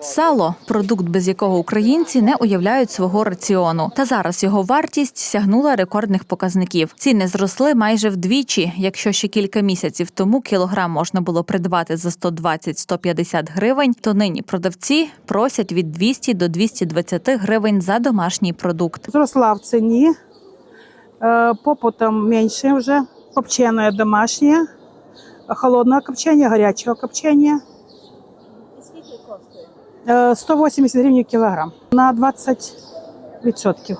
Сало продукт, без якого українці не уявляють свого раціону. Та зараз його вартість сягнула рекордних показників. Ціни зросли майже вдвічі. Якщо ще кілька місяців тому кілограм можна було придбати за 120-150 гривень, то нині продавці просять від 200 до 220 гривень за домашній продукт. Зросла в ціні, е, попитом менше вже. Копчене домашнє, холодне копчення, гарячого копчення. Скільки коштує? 180 гривень кілограм на 20%.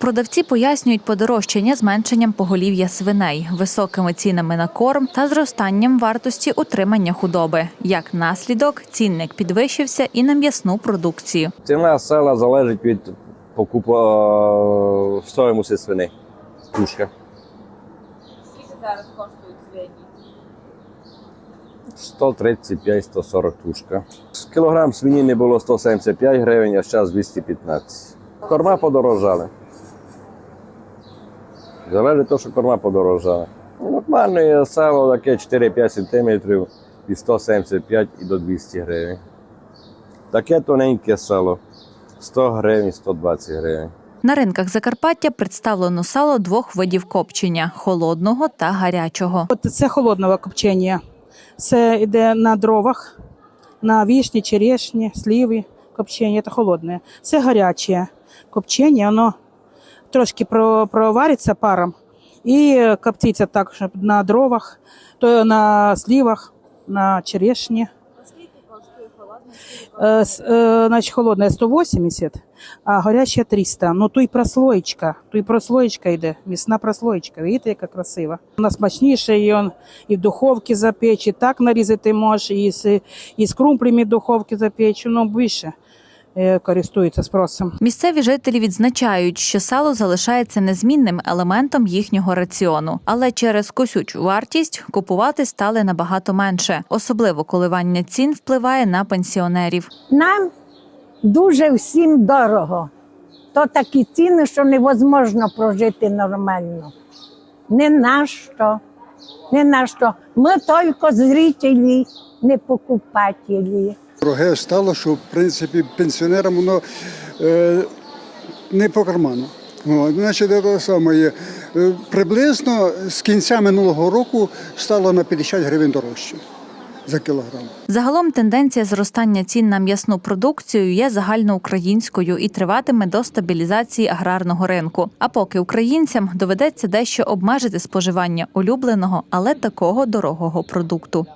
Продавці пояснюють подорожчання зменшенням поголів'я свиней, високими цінами на корм та зростанням вартості утримання худоби. Як наслідок, цінник підвищився і на м'ясну продукцію. Ціна села залежить від покупу е, стоїмості свини. Тушка. Скільки зараз коштують свині? 135-140 тушка. Кілограм свиніни було 175 гривень, а зараз 215. Корма подорожали. Залежить від того, що корма подорожали. Нормальне сало таке 4-5 см від 175 і до 200 гривень. Таке тоненьке сало 100 гривень, 120 гривень. На ринках Закарпаття представлено сало двох видів копчення холодного та гарячого. От це холодне копчення. Це йде на дровах, на вішні, черешні, сліви копчення. Це холодне. Це гаряче копчення, воно трошки провариться паром і коптиться так, щоб на дровах, то на слівах, на черешні. Холодная? Е, е, Значить, холодне 180, а горячая 300. Ну, то й прослоєчка, то й прослоєчка йде, місна прослоєчка. Видите, яка красива. Вона смачніша, і, он, і в духовці запечь, і так нарізати можеш, і з, і з крумплями в духовці запечь, ну, більше е, користується спросом. Місцеві жителі відзначають, що сало залишається незмінним елементом їхнього раціону, але через косючу вартість купувати стали набагато менше. Особливо коливання цін впливає на пенсіонерів. Нам дуже всім дорого. То такі ціни, що невозможно прожити нормально. Не на що. Не на що. Ми тільки зрителі, не покупателі. Дороге стало, що в принципі пенсіонерам воно е, не по карману. О, значить, те саме є. Е, Приблизно з кінця минулого року стало на 50 гривень дорожче за кілограм. Загалом тенденція зростання цін на м'ясну продукцію є загальноукраїнською і триватиме до стабілізації аграрного ринку. А поки українцям доведеться дещо обмежити споживання улюбленого, але такого дорогого продукту.